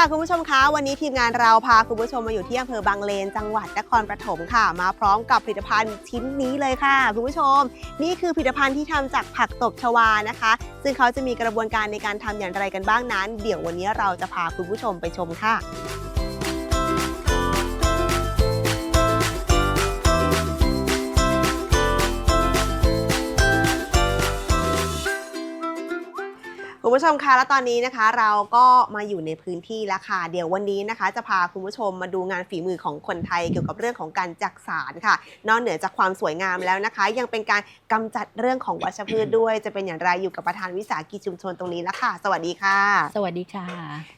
ค่ะคุณผู้ชมคะวันนี้ทีมงานเราพาคุณผู้ชมมาอยู่ที่อำเภอบางเลน จังหวัดนครปฐมค่ะ มาพร้อมกับผลิตภัณฑ์ชิ้นนี้เลยค่ะ คุณผู้ชม นี่คือผลิตภัณฑ์ที่ทำจากผักตบชวานะคะ ซึ่งเขาจะมีกระบวนการในการทำอย่างไรกันบ้างนั้น เดี๋ยววันนี้เราจะพาคุณผู้ชมไปชมค่ะ คุณผู้ชมคะและตอนนี้นะคะ เราก็มาอยู่ในพื้นที่แล้วค่ะ เดี๋ยววันนี้นะคะ จะพาคุณผู้ชมมาดูงานฝีมือของคนไทยเกี่ยวกับเรื่องของการจักสารค่ะ นอกเหนือจากความสวยงามแล้วนะคะ ยังเป็นการกำจัดเรื่องของวัชพืชด้วย จะเป็นอย่างไรอยู่กับประธานวิสาหกิจชุมชนตรงนี้แล้วค่ะ สวัสดีค่ะ สวัสดีค่ะ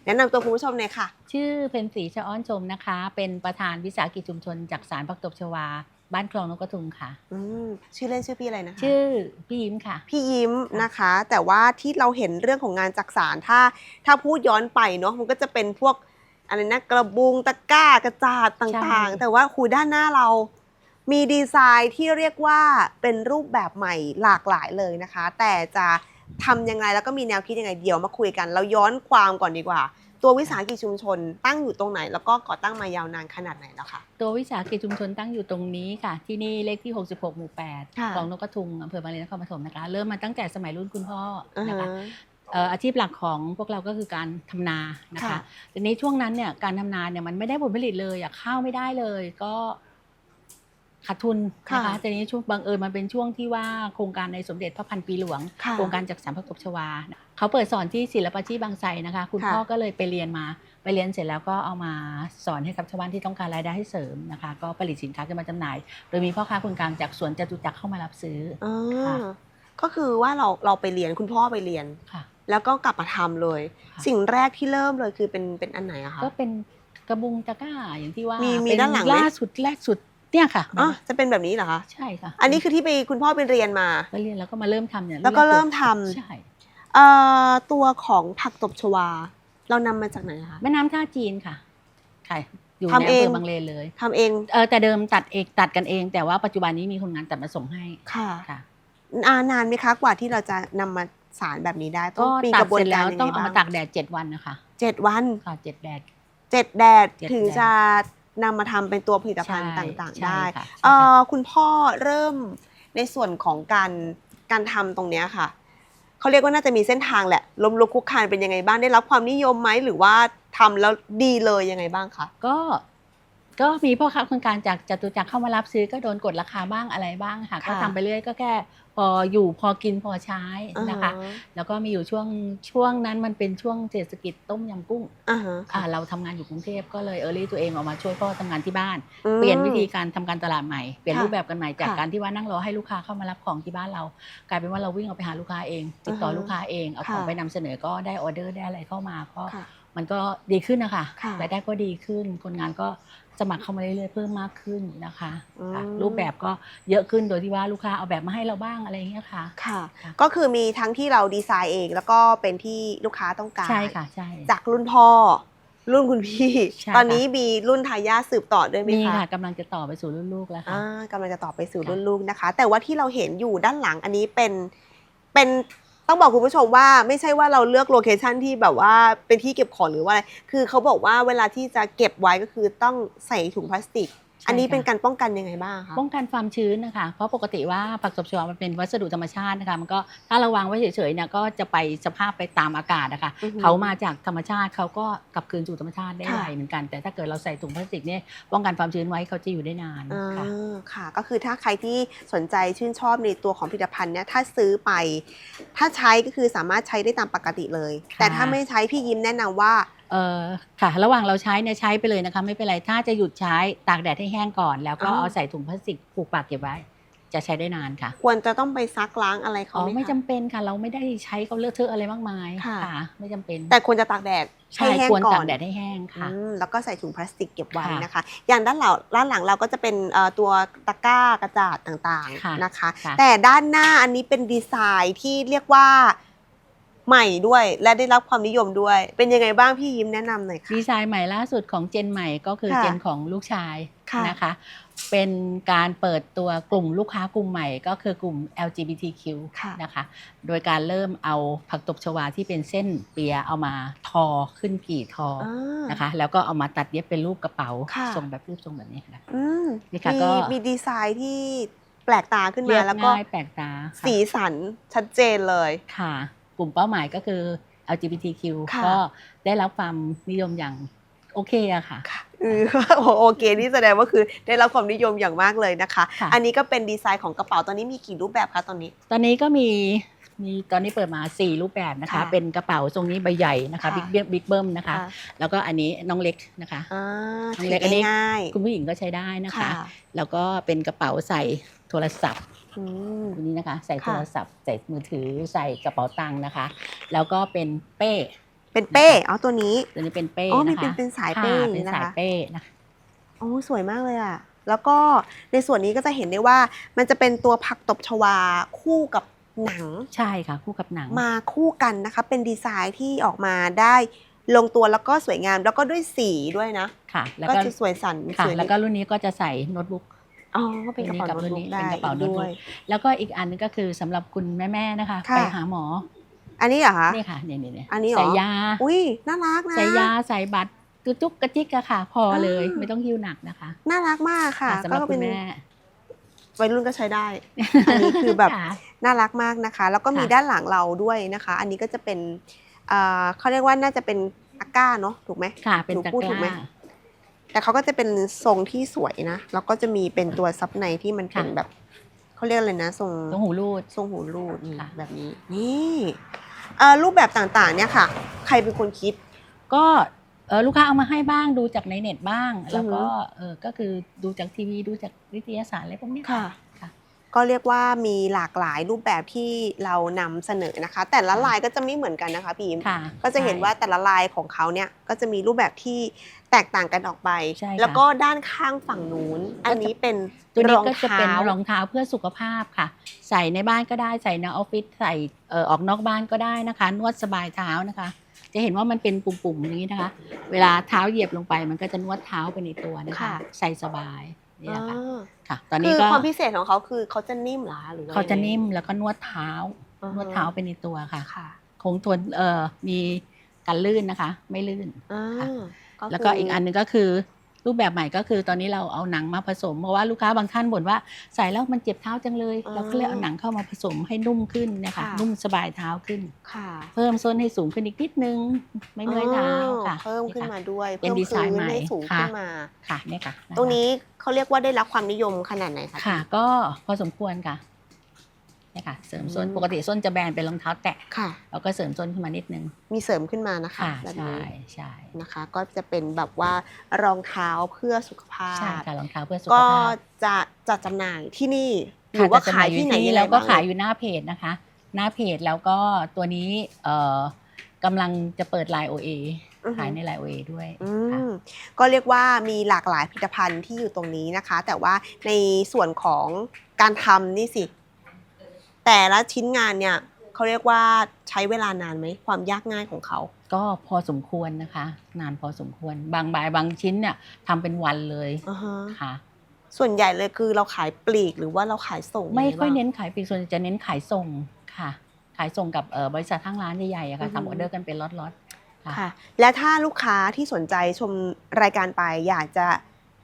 แนะนำตัวคุณผู้ชมหน่อยค่ะ ชื่อเพนศรีชะอ้อนชมนะคะ เป็นประธานวิสาหกิจชุมชนจากสารพักตบชวา บ้านคลองนกกระทุงค่ะ อืมชื่อเล่นชื่อพี่อะไรนะคะ ชื่อพี่ยิ้มค่ะ พี่ยิ้มนะคะ แต่ว่าที่เราเห็นเรื่องของงานจักสารถ้า ถ้าพูดย้อนไปเนาะมันก็จะเป็นพวกอะไรนะกระบุงตะกร้ากระจาดต่างใช่ๆแต่ว่าคูด้านหน้าเรามีดีไซน์ที่เรียกว่าเป็นรูปแบบใหม่หลากหลายเลยนะคะ แต่จะทำยังไงแล้วก็มีแนวคิดยังไงเดี๋ยวมาคุยกัน เราย้อนความก่อนดีกว่า ตัววิสาหกิจชุมชนตั้งอยู่ตรงไหน แล้วก็ก่อตั้งมายาวนานขนาดไหนแล้วคะ ตัววิสาหกิจชุมชนตั้งอยู่ตรงนี้ค่ะ ที่นี่เลขที่ 66 หมู่ค่ะ8คลองนกกระทุงอำเภอบางเลนนครปฐมนะคะ เริ่มมาตั้งแต่สมัยรุ่นคุณพ่ออ่านะคะฮะเอ่ออาชีพหลักของพวกเราก็คือการทำนานะคะค่ะทีนี้ช่วงนั้นเนี่ยการทำนาเนี่ยมันไม่ได้ผลผลิตเลยอะข้าวไม่ได้เลยก็ ขาดทุนนะคะค่ะทีนี้ช่วงบังเอิญมันเป็นช่วงที่ว่าโครงการในสมเด็จพระพันปีหลวงค่ะโครงการจากสารพักตบชวา เขาเปิดสอนที่ศิลปาชีพบางไทรนะคะ คุณค่ะพ่อก็เลยไปเรียนมา ไปเรียนเสร็จแล้วก็เอามาสอนให้กับชาวบ้านที่ต้องการรายได้ให้เสริมนะคะ ก็ผลิตสินค้าขึ้นมาจำหน่าย โดยมีพ่อค้าคนกลางจากสวนจตุจักรเข้ามารับซื้ออ่ค่ะาก็คือว่าเราเราไปเรียนคุณพ่อไปเรียนค่ะ แล้วก็กลับมาทำเลยค่ะสิ่งแรกที่เริ่มเลยคือเป็นเป็นอันไหนอะคะก็เป็นกระบุงตะกร้าอย่างที่ว่ามีมีมีด้านหลังไหมล่าสุดแรกสุด เนี่ยค่ะอ๋อจะเป็นแบบนี้เหรอคะใช่ค่ะ อันนี้คือที่ไปคุณพ่อไปเรียนมาไปเรียนแล้วก็มาเริ่มทำเนี่ยแล้วก็เริ่มทำใช่เอ่อตัวของผักตบชวา เรานำมาจากไหนคะแม่น้ำท่าจีนค่ะค่ะอยู่ในทำอำเอเภงอบางเลนเลยทำเองเออแต่เดิมตัดเองตัดกันเอง แต่ว่าปัจจุบันนี้มีคนงานตัดมาส่งให้ค่ะค่ะอ่านานไหมคะกว่าที่เราจะนำมาสารแบบนี้ได้ต้ก็องมีตักดระบวเสนร็จกาแล้รวยังต้ไงองเอาบ้างมาตากแดดเจ็ดวันนะคะเจ็ดวันค่ะเจ็ดแดดเจ็ดแดดเจ็ดถึงแดดจะ นำมาทำเป็นตัวผลิตภัณฑ์ใช่ต่างๆ ใช่ได้ค่ะเอ่ใช่ค่ะอคุณพ่อเริ่มในส่วนของการการทำตรงเนี้ยค่ะ เขาเรียกว่าน่าจะมีเส้นทางแหละลมลุกคลุกคลานเป็นยังไงบ้างได้รับความนิยมไหมหรือว่าทำแล้วดีเลยยังไงบ้างคะ ก็ ก็มีพ่อค้าคนกลางจากจตุจักรเข้ามารับซื้อก็โดนกดราคาบ้างอะไรบ้างค่ะค่ะก็ทำไปเรื่อยก็แค่พออยู่พอกินพอใช้นะคะอ่าฮะแล้วก็มีอยู่ช่วงช่วงนั้นมันเป็นช่วงเศรษฐกิจต้มยำกุ้งอ่าฮะอ่าเราทำงานอยู่กรุงเทพก็เลยเออรี่ตัวเองออกมาช่วยพ่อทำงานที่บ้านอืมเปลี่ยนวิธีการทำการตลาดใหม่เปลี่ยนค่ะรูปแบบกันใหม่จากค่ะการที่ว่านั่งรอให้ลูกค้าเข้ามารับของที่บ้านเรา กลายเป็นว่าเราวิ่งออกไปหาลูกค้าเอง ติดต่ออ่าฮะลูกค้าเองเอาของค่ะไปนำเสนอก็ได้ออเดอร์ได้อะไรเข้ามาก็ค่ะมันก็ดีขึ้นนะคะค่ะรายได้ก็ดีขึ้น คนงานก็ สมัครเข้ามาเรื่อยๆเพิ่มมากขึ้นนะคะอืมค่ะรูปแบบก็เยอะขึ้นโดยที่ว่าลูกค้าเอาแบบมาให้เราบ้างอะไรอย่างเงี้ยค่ะ ค่ะ ค่ะ ก็คือมีทั้งที่เราดีไซน์เองแล้วก็เป็นที่ลูกค้าต้องการ ใช่ค่ะใช่ จากรุ่นพ่อ รุ่นคุณพี่ ใช่ตอนค่ะนี้มีรุ่นทายาทสืบต่อด้วยไหมมีคะค่ะกำลังจะต่อไปสู่รุ่นลูกแล้วค่ะ อ่ากำลังจะต่อไปสู่ค่ะรุ่นลูกนะคะ แต่ว่าที่เราเห็นอยู่ด้านหลังอันนี้เป็นเป็น ต้องบอกคุณผู้ชมว่าไม่ใช่ว่าเราเลือกโลเคชันที่แบบว่าเป็นที่เก็บของหรือว่าอะไร คือเขาบอกว่าเวลาที่จะเก็บไว้ก็คือต้องใส่ถุงพลาสติก อันนี้ค่ะเป็นการป้องกันยังไงบ้างคะป้องกันความชื้นนะคะเพราะปกติว่าผักตบชวามันเป็นวัสดุธรรมชาตินะคะมันก็ถ้าเราวางไว้เฉยๆเนี่ยก็จะไปสภาพไปตามอากาศนะคะอือฮึเขามาจากธรรมชาติเขาก็กลับคืนสู่ธรรมชาติได้ค่ะไวเหมือนกัน แต่ถ้าเกิดเราใส่ถุงพลาสติกเนี่ยป้องกันความชื้นไว้เขาจะอยู่ได้นานอ่าค่ะค่ะ ก็คือถ้าใครที่สนใจชื่นชอบในตัวของผลิตภัณฑ์เนี่ยถ้าซื้อไป ถ้าใช้ก็คือสามารถใช้ได้ตามปกติเลยค่ะแต่ถ้าไม่ใช้พี่ยิ้มแนะนำว่า เออค่ะระหว่างเราใช้เนี่ยใช้ไปเลยนะคะไม่เป็นไรถ้าจะหยุดใช้ตากแดดให้แห้งก่อน แล้วก็อ๋อเอาใส่ถุงพลาสติกผูกปากเก็บไว้ จะใช้ได้นานค่ะควรจะต้องไปซักล้างอะไรเขาอ๋อไหมไม่คะ จำเป็นค่ะ เราไม่ได้ใช้เขาเลอะเทอะอะไรมากมายค่ะ ไม่จำเป็นแต่ควรจะตากแดดให้ใช่แห้งควรก่อตานกแดดให้แห้งค่ะ อืมแล้วก็ใส่ถุงพลาสติกเก็บไว้ค่ะนะคะ อย่างด้านหลังด้านหลังเราก็จะเป็นเอ่อตัวตะกร้ากระจาดต่างค่ะๆนะคะ ค่ะแต่ด้านหน้าอันนี้เป็นดีไซน์ที่เรียกว่า ใหม่ด้วยและได้รับความนิยมด้วย เป็นยังไงบ้างพี่ยิ้มแนะนำหน่อยค่ะ ดีไซน์ใหม่ล่าสุดของเจนใหม่ก็คือค่ะเจนของลูกชายค่ะ นะคะ เป็นการเปิดตัวกลุ่มลูกค้ากลุ่มใหม่ก็คือกลุ่ม LGBTQ ค่ะ นะคะ โดยการเริ่มเอาผักตบชวาที่เป็นเส้นเปียเอามาทอขึ้นกี่ทอออ่านะคะ แล้วก็เอามาตัดเย็บเป็นรูปกระเป๋าค่ะ ทรงแบบรูปทรงแบบนี้ค่ะ อืมนี่ค่ะมีก็มีดีไซน์ที่แปลกตาขึ้นเรีมา ยบแล้วก็ง่ายแปลกตาค่ะสีสันชัดเจนเลย ค่ะ กลุ่มเป้าหมายก็คือ LGBTQ ค่ะก็ได้รับความนิยมอย่างโอเคอะค่ะค่ะเออโอ้โอเคนี่แสดงว่าคือได้รับความนิยมอย่างมากเลยนะคะค่ะอันนี้ก็เป็นดีไซน์ของกระเป๋าตอนนี้มีกี่รูปแบบคะตอนนี้ ตอนนี้ก็มีมีตอนนี้เปิดมา 4 รูปแบบนะคะค่ะเป็นกระเป๋าทรงนี้ใบใหญ่นะคะค่ะบิ๊กเบิ้มบิ๊กเบิ้มนะคะ แล้วก็อันนี้น้องเล็กนะคะอ่าน้องเล็กอันนี้ง่ายคุณผู้หญิงก็ใช้ได้นะคะค่ะแล้วก็เป็นกระเป๋าใส่โทรศัพท์อืม ตัวนี้นะคะ ใส่ค่ะโทรศัพท์ใส่มือถือใส่กระเป๋าตังค์นะคะ แล้วก็เป็นเป้ เป็นเป้อ๋อตัวนี้ตัวนี้เป็นเป้อ๋อมีนะคะเป็นเป็นสายเป้ค่ะอย่างเป็นี้นนะสายคะเป้นะคะโอ้สวยมากเลยอะแล้วก็ในส่วนนี้ก็จะเห็นได้ว่ามันจะเป็นตัวผักตบชวาคู่กับหนังใช่ค่ะ คู่กับหนังมาคู่กันนะคะ เป็นดีไซน์ที่ออกมาได้ลงตัวแล้วก็สวยงามแล้วก็ด้วยสีด้วยนะค่ะ แล้วก็ก็จะสวยสันค่ะสวยแล้วก็รุ่นนี้ก็จะใส่โน้ตบุ๊ก อ๋อเป็นกระเป๋ากับโน้ตรุ่นบุ๊นี้กได้เป็นกระเป๋าโน้ตบุ๊กด้วยแล้วก็อีกอันนึงก็คือสำหรับคุณแม่ๆนะคะค่ะไปหาหมอ อันนี้เหรอคะนี่ค่ะเนี่ยเนี่ยอันนี้เหรอใส่ยาอุ้ยน่ารักนะใส่ยาใส่บัตรจุกจุกกระจิกอะค่ะ พอเลยอ่าไม่ต้องหิ้วหนักนะคะ น่ารักมากค่ะสำหรับก็คุเป็ณนแม่วัยรุ่นก็ใช้ได้ อันนี้คือแบบค่ะน่ารักมากนะคะ แล้วก็มีค่ะด้านหลังเราด้วยนะคะ อันนี้ก็จะเป็นเอ่อเขาเรียกว่าน่าจะเป็นอาก้าเนาะถูกไหมค่ะ เป็นหนูตะพูดกถูกไหมร้า แต่เขาก็จะเป็นทรงที่สวยนะ แล้วก็จะมีเป็นตัวซับในที่มันเป็นค่ะแบบเขาเรียกอะไรนะทรงต้องหูรูด ทรงหูรูดนี่ค่ะ แบบนี้ นี่เอ่อรูปแบบต่างๆ เนี่ยค่ะ ใครเป็นคนคิด ก็เออลูกค้าเอามาให้บ้างดูจากในเน็ตบ้าง แล้วก็อือฮึเออก็คือดูจากทีวีดูจากวิทยาศาสตร์อะไรพวกนี้ค่ะค่ะ ก็เรียกว่ามีหลากหลายรูปแบบที่เรานำเสนอนะคะ แต่ละลายก็จะไม่เหมือนกันนะคะพี่อิมค่ะก็จะเห็นว่าแต่ละลายของเขาเนี่ยก็จะมีรูปแบบที่แตกต่างกันออกไปใช่ค่ะแล้วก็ด้านข้างฝั่งนู้น อันนี้เป็นตัวรนี้องก็จะเท้าเป็นรองเท้าเพื่อสุขภาพค่ะ ใส่ในบ้านก็ได้ใส่ในออฟฟิศใส่เอ่อออกนอกบ้านก็ได้นะคะ นวดสบายเท้านะคะ จะเห็นว่ามันเป็นปุ่มๆอย่างนี้นะคะ เวลาเท้าเหยียบลงไป มันก็จะนวดเท้าไปในตัวนะคะค่ะใส่สบาย เนี่ยค่ะอ่าค่ะ ตอนคืนี้อก็ความพิเศษของเขาคือเขาจะนิ่มเหรอคะหรือว่าเขาจะยังไงนิ่มแล้วก็นวดเท้าอ่ฮะนวดเท้าไปในตัวค่ะค่ะคงทนเอ่อมีการลื่นนะคะ ไม่ลื่นอ่าค่ะคือแล้วก็อีกอันหนึงก็คือ รูปแบบใหม่ก็คือตอนนี้เราเอาหนังมาผสมเพราะว่าลูกค้าบางท่านบ่นว่าใส่แล้วมันเจ็บเท้าจังเลย เราก็เลยเอาหนังเข้ามาผสมให้นุ่มขึ้นเนะคะนุ่มสบายเท้าขึ้นค่ะเพิ่มส้นให้สูงขึ้นอีกนิดนึง ไม่เมื่อยเท้าค่ะเพิ่มขึ้นมาด้วยเป็นเพิ่มดีไซน์พื้ใหม่ให้สูงค่ะขึ้นมาค่ะเนี่ยค่ะ ตรงนี้เขาเรียกว่าได้รับความนิยมขนาดไหนคะค่ะ ก็พอสมควรค่ะ เนี่ยค่ะ เสริมส้นอืมปกติส้นจะแบนเป็นรองเท้าแตะค่ะ แล้วก็เสริมส้นขึ้นมานิดนึง มีเสริมขึ้นมานะคะค่ะแบบใช่นี้ใช่นะคะ ก็จะเป็นแบบว่ารองเท้าเพื่อสุขภาพ ใช่ค่ะรองเท้าเพื่อสุขก็ภาพจะจัดจำหน่ายที่นี่หค่ะรือว่าจะจำหขายน่ที่ไหนอยู่ยังไงแล้วก็บ้ง ขายอยู่หน้าเพจนะคะ หน้าเพจแล้วก็ตัวนี้เอ่อกำลังจะเปิดไลน์ OA อือฮึ ขายในไลน์ OA ด้วยอืค่ะ มก็เรียกว่ามีหลากหลายผลิตภัณฑ์ที่อยู่ตรงนี้นะคะ แต่ว่าในส่วนของการทำนี่สิ แต่ละชิ้นงานเนี่ยเขเขาเรียกว่าใช้เวลานานไหมความยากง่ายของเขา ก็พอสมควรนะคะ นานพอสมควร บางใบบางชิ้นเนี่ยทำเป็นวันเลยอ่าฮะค่ะ ส่วนใหญ่เลยคือเราขายปลีกหรือว่าเราขายส่งไม่ค่อยงงบ้างเน้นขายปลีกส่วนใหญ่จะเน้นขายส่งค่ะ ขายส่งกับเอ่อบริษัททั้งร้านใหญ่ๆอะค่ะอือฮึทำออเดอร์กันเป็นล็อตๆค่ะ ค่ะ และถ้าลูกค้าที่สนใจชมรายการไปอยากจะ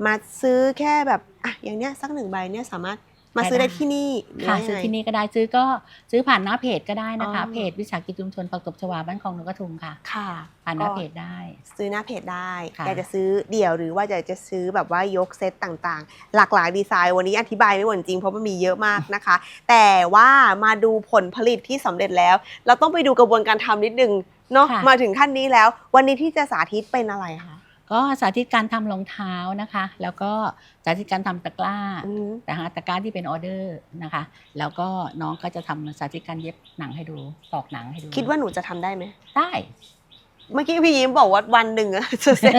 มาซื้อแค่แบบอะอย่างเนี้ยสักหนึ่งใบเนี่ยสามารถ มาซื้อได้ที่นี่หรือค่ะว่าซื้อยังไงที่นี่ก็ได้ซื้อก็ซื้อผ่านหน้าเพจก็ได้นะคะอ๋อเพจวิสาหกิจชุมชนปักตบชวาบ้านคลองนกกระทุมค่ะ ค่ะ ผ่านหน้าเพจได้ ซื้อหน้าเพจได้ค่ะอยากจะซื้อเดี่ยวหรือว่าอยากจะซื้อแบบว่ายกเซตต่างๆ หลากหลายดีไซน์วันนี้อธิบายไม่หมดจริงเพราะมันมีเยอะมากนะคะ แต่ว่ามาดูผลผลิตที่สำเร็จแล้ว เราต้องไปดูกระบวนการทำนิดนึงเนาะค่ะมาถึงขั้นนี้แล้ว วันนี้ที่จะสาธิตเป็นอะไรคะ ก็สาธิตการทำรองเท้านะคะ แล้วก็สาธิตการทำตะกร้าอืมนะคะตะกร้าที่เป็นออเดอร์นะคะ แล้วก็น้องก็จะทำสาธิตการเย็บหนังให้ดูตอกหนังให้ดู คิดว่าหนูจะทำได้ไหมได้เมื่อกี้พี่ยิ้มบอกว่าวันหนึ่งอะจะเสร็จ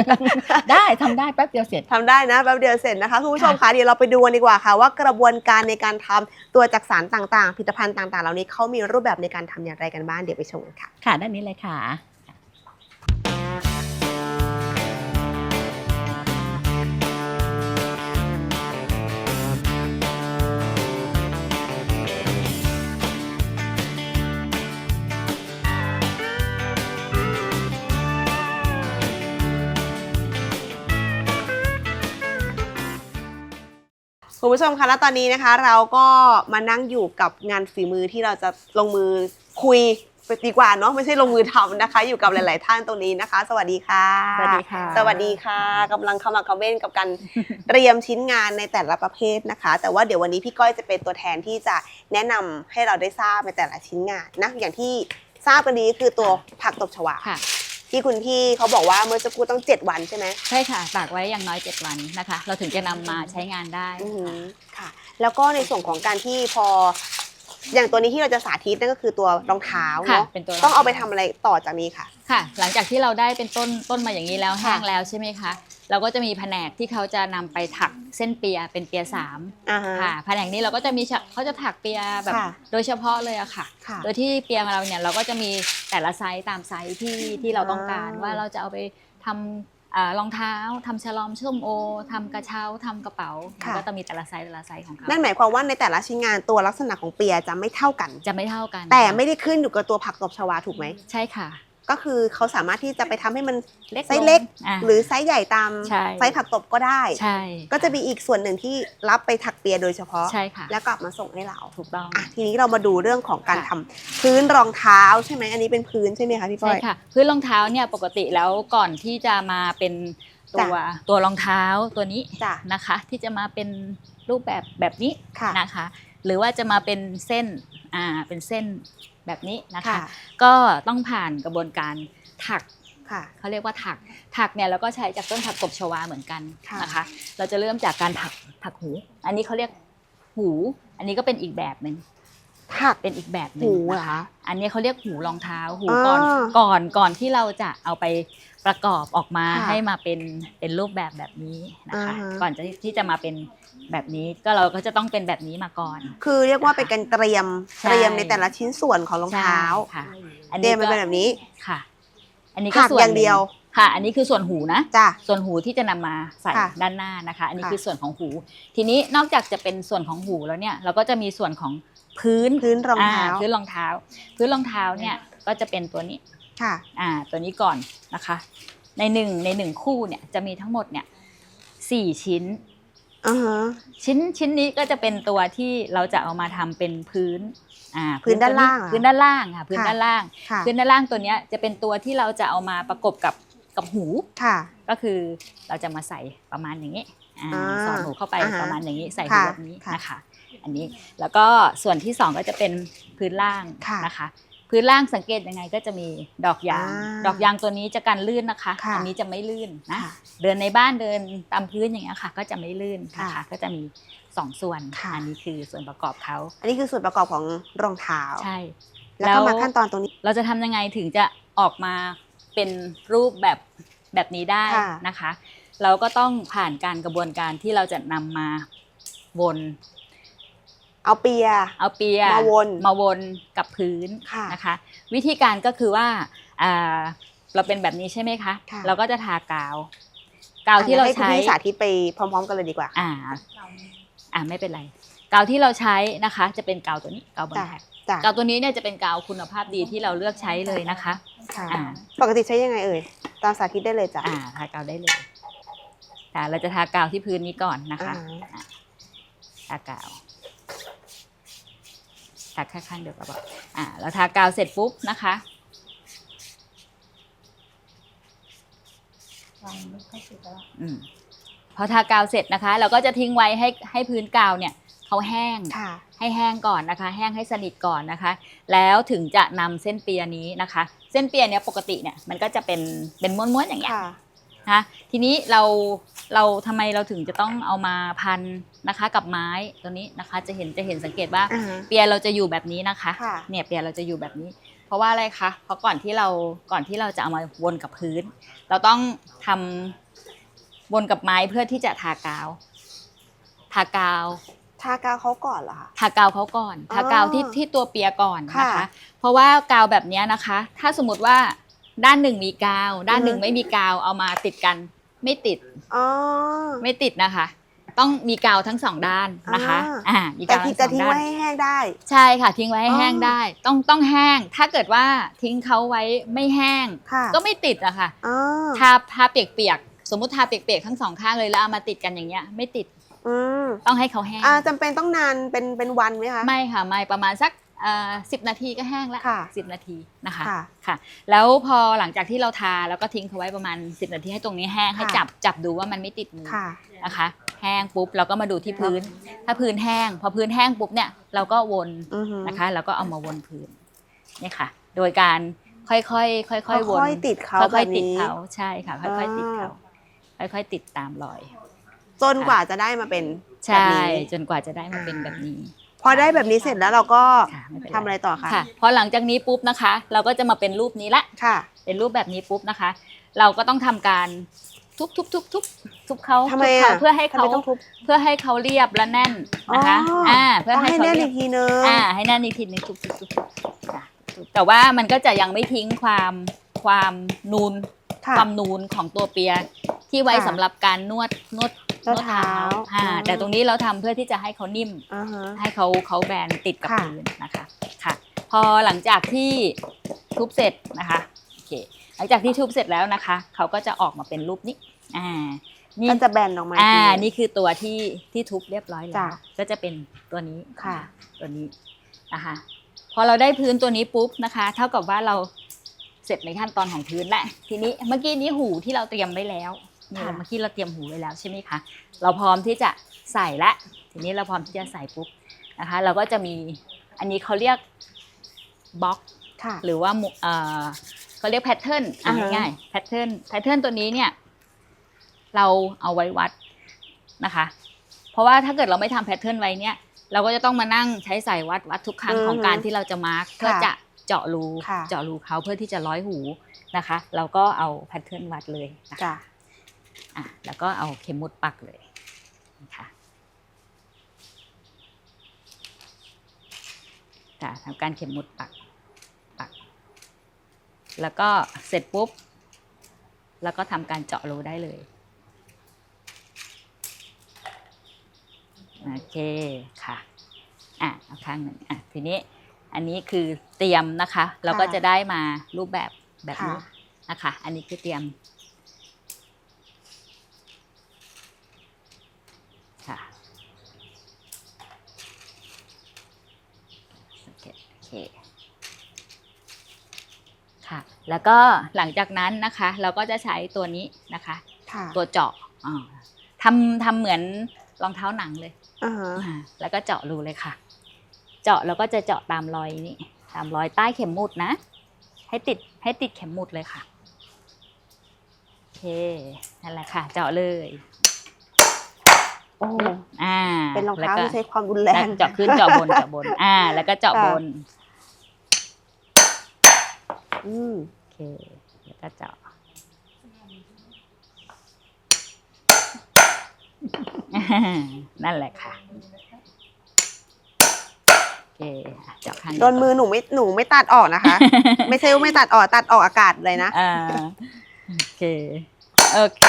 ได้ทำได้แป๊บเดียวเสร็จทำได้นะแป๊บเดียวเสร็จนะคะคุณผู้ชมคะเดี๋ยวเราไปดูกันดีกว่าค่ะ ว่ากระบวนการในการทำตัวจักสารต่างๆผลิตภัณฑ์ต่างๆ เหล่านี้เขามีรูปแบบในการทำอย่างไรกันบ้างเดี๋ยวไปชมกันค่ะ ค่ะด้านนี้เลยค่ะ คุณผู้ชมคะแล้วตอนนี้นะคะ เราก็มานั่งอยู่กับงานฝีมือที่เราจะลงมือคุยไปดีกว่าเนาะไม่ใช่ลงมือทำนะคะ อยู่กับหลาย ๆ ท่านตรงนี้นะคะ สวัสดีค่ะ สวัสดีค่ะ สวัสดีค่ะกำลังเข้ามาคอมเมนต์กับการเตรียมชิ้นงานในแต่ละประเภทนะคะ แต่ว่าเดี๋ยววันนี้พี่ก้อยจะเป็นตัวแทนที่จะแนะนำให้เราได้ทราบในแต่ละชิ้นงานนะอย่างที่ทราบกันดีคือตัวผักตบชวาค่ะ ที่คุณพี่เขาบอกว่าเมื่อสักครู่ต้อง 7 วันใช่ไหมใช่ค่ะตากไว้อย่างน้อย 7 วันนะคะ เราถึงจะนำมาใช้งานได้อือหือค่ะ แล้วก็ในส่วนของการที่พอ อย่างตัวนี้ที่เราจะสาธิตนั่นก็คือตัวรองเท้าค่ะเนาะเป็นตัวต้องเอาไปทำอะไรต่อจากนี้ค่ะ ค่ะ หลังจากที่เราได้เป็นต้นต้นมาอย่างนี้แล้วค่ะ แห้งแล้วใช่ไหมคะ เราก็จะมีแผนกที่เขาจะนำไปถักเส้นเปียเป็นเปียสามอ่าฮะค่ะแผนกนี้เราก็จะมีฉะเขาจะถักเปียแบบค่ะโดยเฉพาะเลยอะค่ะค่ะ โดยที่เปียของเราเนี่ยเราก็จะมีแต่ละไซส์ตามไซส์ที่ที่เราต้องการอ่าว่าเราจะเอาไปทำอ่ารองเท้าทำฉลอมส้มโอทำกระเช้าทำกระเป๋ามันก็จะมีแต่ละไซส์แต่ละไซส์ของเขานั่นหมายความว่าในแต่ละชิ้นงานตัวลักษณะของเปียจะไม่เท่ากัน จะไม่เท่ากัน แต่ไม่ได้ขึ้นอยู่กับตัวผักตบชวาถูกไหมใช่ค่ะ ก็คือเขาสามารถที่จะไปทำให้มันเล็กไซส์เล็กอ่าหรือไซส์ใหญ่ตามใช่ไซส์ผักตบก็ได้ใช่ก็จะมีอีกส่วนหนึ่งที่รับไปถักเปียโดยเฉพาะใช่ค่ะแล้วกลับมาส่งให้เราถูกต้องอะทีนี้เรามาดูเรื่องของการค่ะทำพื้นรองเท้าใช่ไหมอันนี้เป็นพื้นใช่ไหมคะพี่ก้ใช่อยค่ะพื้นรองเท้าเนี่ยปกติแล้วก่อนที่จะมาเป็นตัวจ้ะตัวรองเท้าตัวนี้จ้ะนะคะ ที่จะมาเป็นรูปแบบแบบนี้ค่ะนะคะ หรือว่าจะมาเป็นเส้นอ่าเป็นเส้น แบบนี้นะคะค่ะก็ต้องผ่านกระบวนการถักค่ะเขาเรียกว่าถัก ถักเนี่ยเราก็ใช้จากต้นผักตบชวาเหมือนกันค่ะนะคะ เราจะเริ่มจากการถักถักหู อันนี้เขาเรียกหู อันนี้ก็เป็นอีกแบบหนึ่งถักเป็นอีกแบบหนึ่หูงเหรอนะคะคะอันนี้เขาเรียกหูรองเท้า หูอ่าก่อนก่อนก่อนที่เราจะเอาไป ประกอบออกมาค่ะให้มาเป็นเป็นรูปแบบแบบนี้นะคะ อ่าฮะ ก่อนจะที่จะมาเป็นแบบนี้ก็เราก็จะต้องเป็นแบบนี้มาก่อน คือเรียกว่าเป็นการเตรียมใช่ เตรียมในแต่ละชิ้นส่วนของรองเท้าใช่ค่ะเตรียมมันเป็นแบบนี้ค่ะ อันนี้ก็ถักส่วนอย่างเดียวหนึ่งค่ะ อันนี้คือส่วนหูนะ จ้ะ ส่วนหูที่จะนำมาใส่ค่ะด้านหน้านะคะ อันนี้ค่ะ คือส่วนของหู ทีนี้นอกจากจะเป็นส่วนของหูแล้วเนี่ยเราก็จะมีส่วนของพื้นพื้นรองเท้า พื้นรองเท้า พื้นรองเท้าเนี่ยก็จะเป็นตัวนี้ ค่ะอ่าตัวนี้ก่อนนะคะ ในหนึ่งในหนึ่งคู่เนี่ยจะมีทั้งหมดเนี่ยสี่ชิ้นอือฮะชิ้นชิ้นนี้ก็จะเป็นตัวที่เราจะเอามาทำเป็นพื้นอ่าพื้นด้านตัวล่างเหรอพื้นด้านล่างค่ะพื้นค่ะ ด้านล่าง ค่ะพื้นด้านล่างตัวเนี้ยจะเป็นตัวที่เราจะเอามาประกบกับกับหู ค่ะ ก็คือเราจะมาใส่ประมาณอย่างนี้อ่าอ่าสอดหูเข้าไปอ่าฮะประมาณอย่างนี้ใส่หูค่ะแบบนี้ค่ะนะคะ อันนี้แล้วก็ส่วนที่สองก็จะเป็นพื้นล่างค่ะ นะคะ พื้นล่างสังเกตยังไงก็จะมีดอกยางอ่าดอกยางตัวนี้จะกันลื่นนะคะค่ะอันี้จะไม่ลื่นนะค่ะเดินในบ้านเดินตามพื้นอย่างเงี้ยค่ะ ก็จะไม่ลื่นนะคะค่ะก็จะมีสองส่วนค่ะอันนี้คือส่วนประกอบเขา อันนี้คือส่วนประกอบของรองเท้า ใช่ แล้วก็มาขั้นตอนตรงนี้ เราจะทำยังไงถึงจะออกมาเป็นรูปแบบแบบนี้ได้ค่ะนะคะ เราก็ต้องผ่านการกระบวนการที่เราจะนำมาวน เอาเปีย เอาเปียมาวนมาวนกับพื้นค่ะนะคะ วิธีการก็คือว่าอ่าเราเป็นแบบนี้ใช่ไหมคะค่ะเราก็จะทากาว กาวที่เราให้คุณใช้พี่สาธิตไปพร้อม ๆ กันเลยดีกว่า อ่าอ่าไม่เป็นไร กาวที่เราใช้นะคะ จะเป็นกาวตัวนี้กาวบนจ้ะแท็กจ้ะกาวตัวนี้เนี่ยจะเป็นกาวคุณภาพดีที่เราเลือกใช้เลยนะคะค่ะอ่าปกติใช้ยังไงเอ่ยตามสาธิตได้เลยจ้ะอ่าทากาวได้เลยค่ะเราจะทากาวที่พื้นนี้ก่อนนะคะอ่าทากาว ทาแค่ข้างเดียวก็พออ่าเราทากาวเสร็จปุ๊บนะคะอืมพอทากาวเสร็จนะคะ เราก็จะทิ้งไว้ให้ให้พื้นกาวเนี่ยเขาแห้งค่ะให้แห้งก่อนนะคะ แห้งให้สนิทก่อนนะคะ แล้วถึงจะนำเส้นเปียนี้นะคะ เส้นเปียเนี้ยปกติเนี่ยมันก็จะเป็นเป็นม้วนๆอย่างเงี้ย ค่ะนะทีนี้เราเราทำไมเราถึงจะต้องเอามาพันนะคะ กับไม้ตัวนี้นะคะจะเห็นจะเห็นสังเกตว่าอ่าฮะเปียเราจะอยู่แบบนี้นะคะ ค่ะ เนี่ยเปียเราจะอยู่แบบนี้ เพราะว่าอะไรคะเพราะก่อนที่เราก่อนที่เราจะเอามาวนกับพื้น เราต้องทำวนกับไม้เพื่อที่จะทากาว ทากาว ทากาวเขาก่อนเหรอคะ ทากาวเขาก่อน อ๋อทากาวที่ที่ตัวเปียก่อนนะคะค่ะเพราะว่ากาวแบบเนี้ยนะคะ ถ้าสมมติว่า ด้านหนึ่งมีกาว ด้านหนึ่งอือฮึไม่มีกาวเอามาติดกัน ไม่ติดอ๋อไม่ติดนะคะ ต้องมีกาวทั้งสองด้านนะคะอ่าอ่ามีแต่กาวทิ้ทั้งงสแต่องทิ้งด้าไว้นให้แห้งได้ ใช่ค่ะ ทิ้งไว้ให้อ๋อแห้งได้ ต้องต้องแห้ง ถ้าเกิดว่าทิ้งเขาไว้ไม่แห้ง ค่ะก็ไม่ติดอะค่ะอ๋อทาทาเปียกๆสมมุติทาเปียกๆทั้งสองข้างเลยแล้วเอามาติดกันอย่างเงี้ย ไม่ติดอืมต้องให้เขาแห้ง อ่าจำเป็นต้องนานเป็นเป็นวันไหมคะ ไม่ค่ะไม่ประมาณสัก สิบนาทีก็แห้งแล้วค่ะสิบนาทีนะคะค่ะค่ะ แล้วพอหลังจากที่เราทาแล้วก็ทิ้งเขาไว้ประมาณ 10 นาทีให้ตรงนี้แห้งให้ค่ะจับจับดูว่ามันไม่ติดมือค่ะนะคะ แห้งปุ๊บเราก็มาดูที่พื้น ถ้าพื้นแห้ง พอพื้นแห้งปุ๊บเนี่ยเราก็วนอือฮึนะคะแล้วก็เอามาวนพื้นเนี่ยค่ะ โดยการค่อยๆค่อยๆวนค่อยๆติดเขาค่แบอยบๆติดนี้เขาใช่ค่ะ ค่อยๆติดเขาอ่ค่อยๆติดตามรอย จนกว่าจะได้มาเป็นแบบใช่นี้จนกว่าจะได้มาเป็นแบบนี้พ อได้แบบนี้เสร็จแล้วเราก็ค่ะไม่เป็นทำอะไรต่อคะค่ะพอหลังจากนี้ปุ๊บนะคะ เราก็จะมาเป็นรูปนี้ละ ค่ะเป็นรูปแบบนี้ปุ๊บนะคะ เราก็ต้องทำการทุบทุบทุบทุบทุบเขาทำไมทุบเขาอะเพื่อให้ทำเขาไมต้องทุบ เพื่อให้เขาเรียบและแน่นนะคะอ๋ออ่อ่าเพื่อต้องให้ให้เขาแน่นเรีอียบกทีนึงอ่าให้แน่นอีกทีหนึงทุบทุบทุบทุบจ้ะทุบแต่ว่ามันก็จะยังไม่ทิ้งความความนูน ค่ะ ความนูนของตัวเปียที่ไว้ค่ะ สำหรับการนวดนวด นวดเท้าอ่าอืมแต่ตรงนี้เราทำเพื่อที่จะให้เขานิ่มอ่าฮะให้เขาเขาแบนติดกับค่ะพื้นนะคะค่ะ พอหลังจากที่ทุบเสร็จนะคะโอเคหลังจากที่ทุบเสร็จแล้วนะคะ เขาก็จะออกมาเป็นรูปนี้อ่านี่ก็จะแบนออกมาอ่าทีนึงนี่คือตัวที่ที่ทุบเรียบร้อยแล้จ้ะวก็จะเป็นตัวนี้ค่ะ ตัวนี้นะคะพอเราได้พื้นตัวนี้ปุ๊บนะคะ เท่ากับว่าเราเสร็จในขั้นตอนของพื้นแล้วทีนี้เมื่อกี้นี้หูที่เราเตรียมไว้แล้วเนี่ยค่ะเมื่อกี้เราเตรียมหูไว้แล้วใช่ไหมคะ เราพร้อมที่จะใส่ละ ทีนี้เราพร้อมที่จะใส่ปุ๊บนะคะ เราก็จะมีอันนี้เขาเรียกบล็อกค่ะหรือว่าหมุเอ่อเขาเรียกแพทเทิร์นอ่าฮะง่ายๆแพทเทิร์นแพทเทิร์นตัวนี้เนี่ยเราเอาไว้วัดนะคะ เพราะว่าถ้าเกิดเราไม่ทำแพทเทิร์นไว้เนี่ย เราก็จะต้องมานั่งใช้สายวัดวัดทุกครั้งอือฮึของการที่เราจะมาร์กเพื่อจะเจาะรูค่ะเจาะรูเขาเพื่อที่จะร้อยหูนะคะ เราก็เอาแพทเทิร์นวัดเลยนะคะจ้ะ อะแล้วก็เอาเข็มมุดปักเลยนะคะค่ะทำการเข็มมุดปักปัก แล้วก็เสร็จปุ๊บ แล้วก็ทำการเจาะรูได้เลยโอเคค่ะอะเอาข้างหนึ่งอะทีนี้อันนี้คือเตรียมนะคะ เราก็จะได้มารูปแบบแบบค่ะนี้นะคะ อันนี้คือเตรียม โอเคโอเคค่ะ แล้วก็หลังจากนั้นนะคะ เราก็จะใช้ตัวนี้นะคะ ค่ะตัวเจาะอ่าทำทำเหมือนรองเท้าหนังเลยอ่าฮะอ่าแล้วก็เจาะรูเลยค่ะ เจาะแล้วก็จะเจาะตามรอยนี้ ตามรอยใต้เข็มหมุดนะ ให้ติดให้ติดเข็มหมุดเลยค่ะ โอเค นั่นแหละค่ะ เจาะเลย โอ้อ่าเป็นรองเท้าแล้วก็ที่ใช้ความรุนแรแล้วงเจาะขึ้นเจาะบนเจาะบน อ่า แล้วก็เจาะค่ะบนอืมโอเคแล้วก็เจาะนั่นแหละค่ะเคเจาะข้างโดนมือหนูไม่หนูไม่ตัดออกนะคะ ไม่ใช่ว่าไม่ตัดออกตัดออกอากาศเลยนะอ่าโอเค โอเค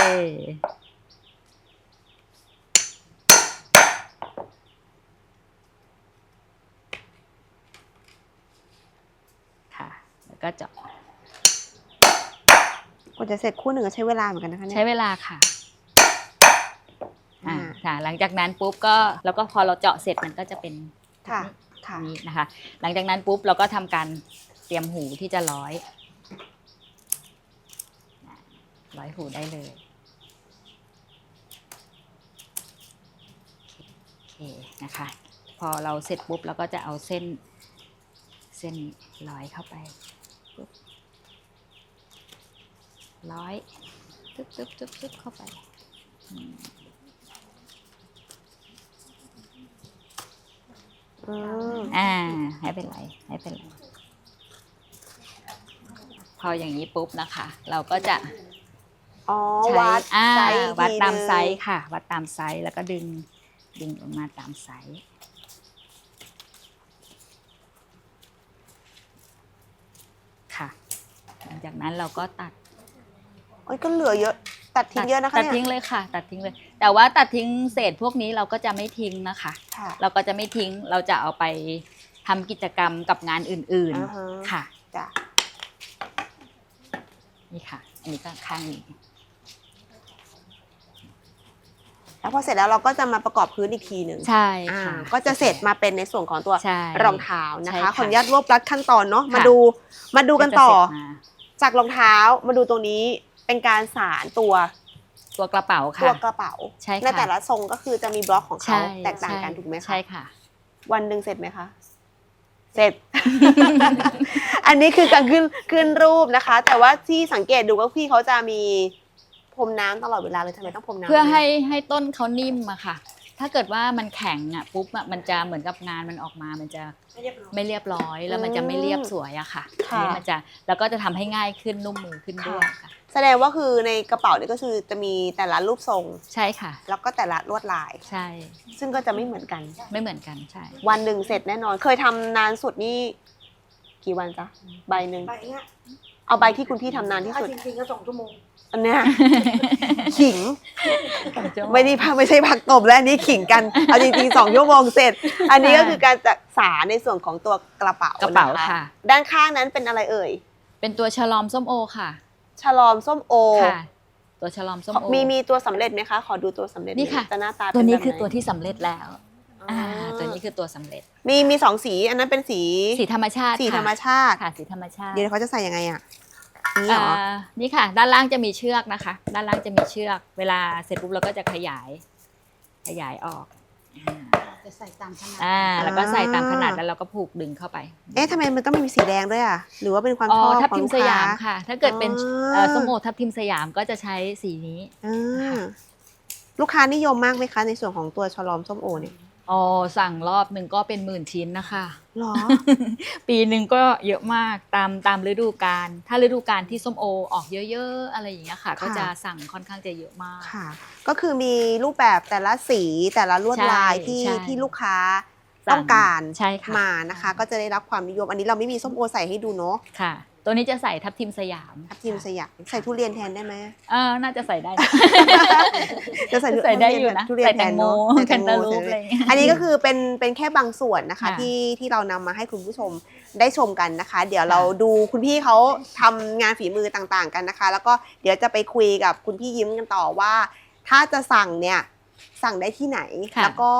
ค่ะ แล้ว ก็เจาะกว่าจะเสร็จคู่หนึ่งก็ใช้เวลาเหมือนกันนะคะเนี่ย ใช้เวลาค่ะอ่าอ่า ค่ะ หลังจากนั้นปุ๊บก็แล้วก็พอเราเจาะเสร็จมันก็จะเป็นค่ะ ค่ะ นี้นะคะ หลังจากนั้นปุ๊บเราก็ทำการเตรียมหูที่จะร้อยอ่าร้อยหูได้เลยโอเคนะคะ พอเราเสร็จปุ๊บเราก็จะเอาเส้นเส้นร้อยเข้าไปปุ๊บ ร้อยตึ๊บตึ๊บตึ๊บตึ๊บเข้าไปอืมอืมอ่าไม่เป็นไรไม่เป็นไรพออย่างนี้ปุ๊บนะคะ เราก็จะอ๋อใช้วัดอ่าไซส์อีกวัดทีตามหนึ่งไซส์ค่ะ วัดตามไซส์แล้วก็ดึงดึงออกมาตามไซส์ค่ะ หลัง จากนั้นเราก็ตัดโอ้ยก็เหลือเยอะ ตัดทิ้งเยอะนะคะตัดเนี่ทิ้งยเลยค่ะ ตัดทิ้งเลย แต่ว่าตัดทิ้งเศษพวกนี้เราก็จะไม่ทิ้งนะคะ ค่ะเราก็จะไม่ทิ้งเราจะเอาไปทำกิจกรรมกับงานอื่นอ่าฮะๆค่ะ จ้ะนี่ค่ะ อันนี้ก็ข้างนี้ แล้วพอเสร็จแล้วเราก็จะมาประกอบพื้นอีกทีหนึ่งใช่อ่าค่ะก็จะเสร็จมาเป็นในส่วนของตัวใช่ รองเท้านะใช่คะค่ะขออนุญาตรวบรัดขั้นตอนเนาะค่ะมาดู มาดูกันต่อ จะเสร็จมา จากรองเท้ามาดูตรงนี้เป็นการสารตัวตัวกระเป๋าค่ะ ตัวกระเป๋าใช่ค่ะในแต่ละทรงก็คือจะมีบล็อกของเขาใช่แตกต่างกันใช่ถูกไหมคะใช่ค่ะ วันหนึ่งเสร็จไหมคะเสร็จ อันนี้คือการขึ้นขึ้นรูปนะคะ แต่ว่าที่สังเกตดูก็พี่เขาจะมีพรมน้ำตลอดเวลาเลยทำไมต้องพรมน้ำเพื่อให้ให้ต้นเขานิ่มอะค่ะ ถ้าเกิดว่ามันแข็งอะปุ๊บอะมันจะเหมือนกับงานมันออกมามันจะไม่เรียบร้อยแล้วมันจะไม่เรียบสวยอะค่ะอันนี้มันจะแล้วก็จะทำให้ง่ายขึ้นนุ่มมือขึ้นด้วยค่ะ แสดงว่าคือในกระเป๋านี่ก็คือจะมีแต่ละรูปทรง ใช่ค่ะ แล้วก็แต่ละลวดลาย ใช่ซึ่งก็จะไม่เหมือนกัน ไม่เหมือนกันใช่ วันหนึ่งเสร็จแน่นอน เคยทำนานสุดนี่ กี่วันจ๊ะใบหนึ่งใบเนี้ยเอาใบที่คุณพี่ทำนานที่เอาสุดจริงๆก็สองชั่วโมงอันเนี้ยขิง ไม่ได้พักไม่ใช่พักตบและอันนี้ขิงกัน เอาจริงๆสองชั่วโมงเสร็จ อันนี้ก็คือการจักษาในส่วนของตัวกระเป๋ากระเป๋านะคะค่ะ ด้านข้างนั้นเป็นอะไรเอ่ย เป็นตัวฉลอมส้มโอค่ะฉลอมส้มโอ ค่ะ ตัวฉลอมส้มโอมีมีตัวสำเร็จไหมคะ ขอดูตัวสำเร็จนี่ค่ะจะหน้าตาเป็ตัวนี้แบบคือไหตัวที่สำเร็จแล้ว อ่าอ่าตัวนี้คือตัวสำเร็จมีมีสองสีอันนั้นเป็นสีสีธรรมชาติสีค่ะธรรมชาติ ค่ะสีธรรมชาติเดี๋ยวเขาจะใส่ยังไงอะนี่เหรออ่านี่ค่ะ ด้านล่างจะมีเชือกนะคะ ด้านล่างจะมีเชือก เวลาเสร็จปุ๊บเราก็จะขยาย ขยายออกจะใส่ตามขนาดอ่าแล้วก็ใส่ตามขนาดแล้วเราก็ผูกดึงเข้าไปเอ๊ะทำไมมันต้องมีสีแดงด้วยอะ หรือว่าเป็นความอ๋อชอบทับของทิมลูกสค้ยามค่ะ ถ้าเกิดเป็นอ๋อ เอ่อส้มโอทับทิมสยามก็จะใช้สีนี้ อ่าลูกค้านิยมมากไหมคะในส่วนของตัวฉลอมส้มโอเนี่ย อ๋อสั่งรอบหนึ่งก็เป็นหมื่นชิ้นนะคะ หรอ ปีหนึ่งก็เยอะมากตามตามฤดูกาลถ้าฤดูกาลที่ส้มโอออกเยอะๆ อะไรอย่างเงี้ยค่ะ ก็จะสั่งค่อนข้างจะเยอะมาก ค่ะ ก็คือมีรูปแบบแต่ละสีแต่ละลวดลายใช่ที่ใช่ที่ลูกค้าสั่งต้องการใช่ค่ะมานะคะ ก็จะได้รับความนิยมอันนี้เราไม่มีส้มโอใส่ให้ดูเนาะค่ะ ตัวนี้จะใส่ทับทิมสยามทับทิมสยามใส่ทุเรียนแทนได้ไหมเออน่าจะใส่ได้นะจะใส่ทุใส่ได้อยู่นะทุเรียนแทนเนาะใส่แตใส่งแตโมงโมแคนตาลูปอะไรอย่างเงี้ยอันนี้ก็คือเป็นเป็นแค่บางส่วนนะคะค่ะที่ที่เรานำมาให้คุณผู้ชมได้ชมกันนะคะ เดี๋ยวเราดูคุณพี่เขาทำงานฝีมือต่างๆกันนะคะ แล้วก็เดี๋ยวจะไปคุยกับคุณพี่ยิ้มกันต่อว่า ถ้าจะสั่งเนี่ยสั่งได้ที่ไหนค่ะแล้วก็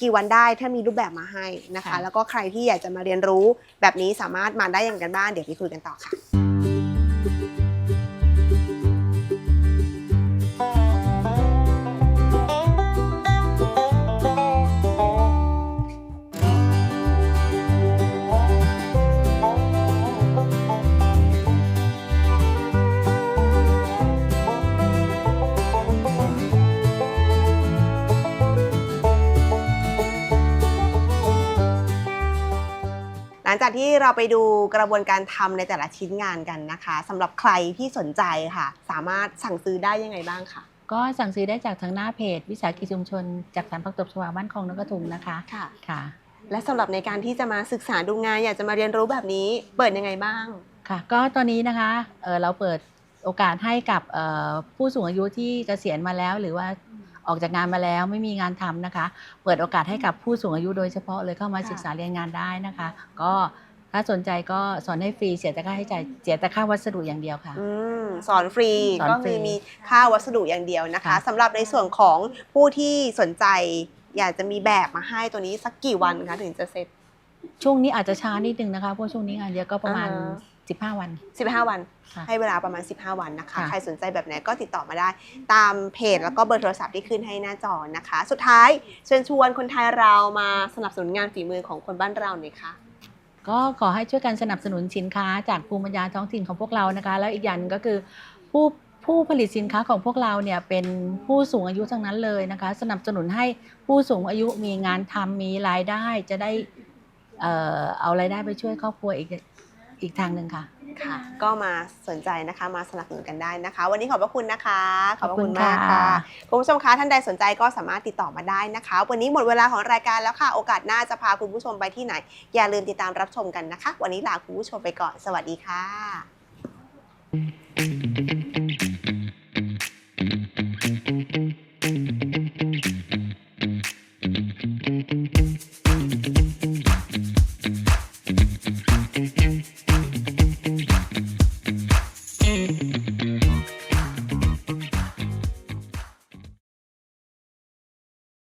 กี่วันได้ถ้ามีรูปแบบมาให้นะคะค่ะแล้วก็ใครที่อยากจะมาเรียนรู้แบบนี้สามารถมาได้อย่างกันบ้านเดี๋ยวไปคุยกันต่อค่ะ จากที่เราไปดูกระบวนการทำในแต่ละชิ้นงานกันนะคะสำหรับใครที่สนใจค่ะ สามารถสั่งซื้อได้ยังไงบ้างคะก็สั่งซื้อได้จากทางหน้าเพจ วิสาหกิจชุมชน จากสารผักตบชวาบ้านคลองนกกระทุมนะคะค่ะค่ะ และสำหรับในการที่จะมาศึกษาดูงาน อยากจะมาเรียนรู้แบบนี้ เปิดยังไงบ้างค่ะ ก็ตอนนี้นะคะเอ่อเราเปิดโอกาสให้กับเอ่อผู้สูงอายุที่เกษียณมาแล้ว หรือว่า ออกจากงานมาแล้วไม่มีงานทำนะคะ เปิดโอกาสให้กับผู้สูงอายุโดยเฉพาะเลยเข้ามาค่ะศึกษาเรียนงานได้นะคะ ก็ถ้าสนใจก็สอนให้ฟรีเสียแต่ค่าใช้จ่ายเสียแต่ค่าวัสดุอย่างเดียวค่ะอืมสอนฟรีสอนก็ฟรีคือมีค่าวัสดุอย่างเดียวนะคะค่ะสำหรับในส่วนของผู้ที่สนใจอยากจะมีแบบมาให้ตัวนี้สักกี่วันคะถึงจะเสร็จ ช่วงนี้อาจจะช้านิดนึงนะคะเพราะช่วงนี้งานเยอะก็ประมาณอ่า 15 วัน 15 วัน ค่ะให้เวลาประมาณ 15 วันนะคะ ค่ะ ใครสนใจแบบไหนก็ติดต่อมาได้ ตามเพจแล้วก็เบอร์โทรศัพท์ที่ขึ้นให้หน้าจอนะคะ สุดท้ายเชิญชวนคนไทยเรามาสนับสนุนงานฝีมือของคนบ้านเราหน่อยค่ะ ก็ขอให้ช่วยกันสนับสนุนสินค้าจากภูมิปัญญาท้องถิ่นของพวกเรานะคะ แล้วอีกอย่างหนึ่งก็คือผู้ผู้ผลิตสินค้าของพวกเราเนี่ยเป็นผู้สูงอายุทั้งนั้นเลยนะคะ สนับสนุนให้ผู้สูงอายุมีงานทำมีรายได้จะได้เอ่อเอารายได้ไปช่วยครอบครัวอีก อีกทางหนึ่งค่ะ ค่ะ ก็มาสนใจนะคะมาสนับสนุนกันได้นะคะ วันนี้ขอบพระคุณนะคะ ขอบพระคุณขอบคุณมากค่ะค่ะคุณผู้ชมคะท่านใดสนใจก็สามารถติดต่อมาได้นะคะ วันนี้หมดเวลาของรายการแล้วค่ะ โอกาสหน้าจะพาคุณผู้ชมไปที่ไหน อย่าลืมติดตามรับชมกันนะคะ วันนี้ลาคุณผู้ชมไปก่อน สวัสดีค่ะ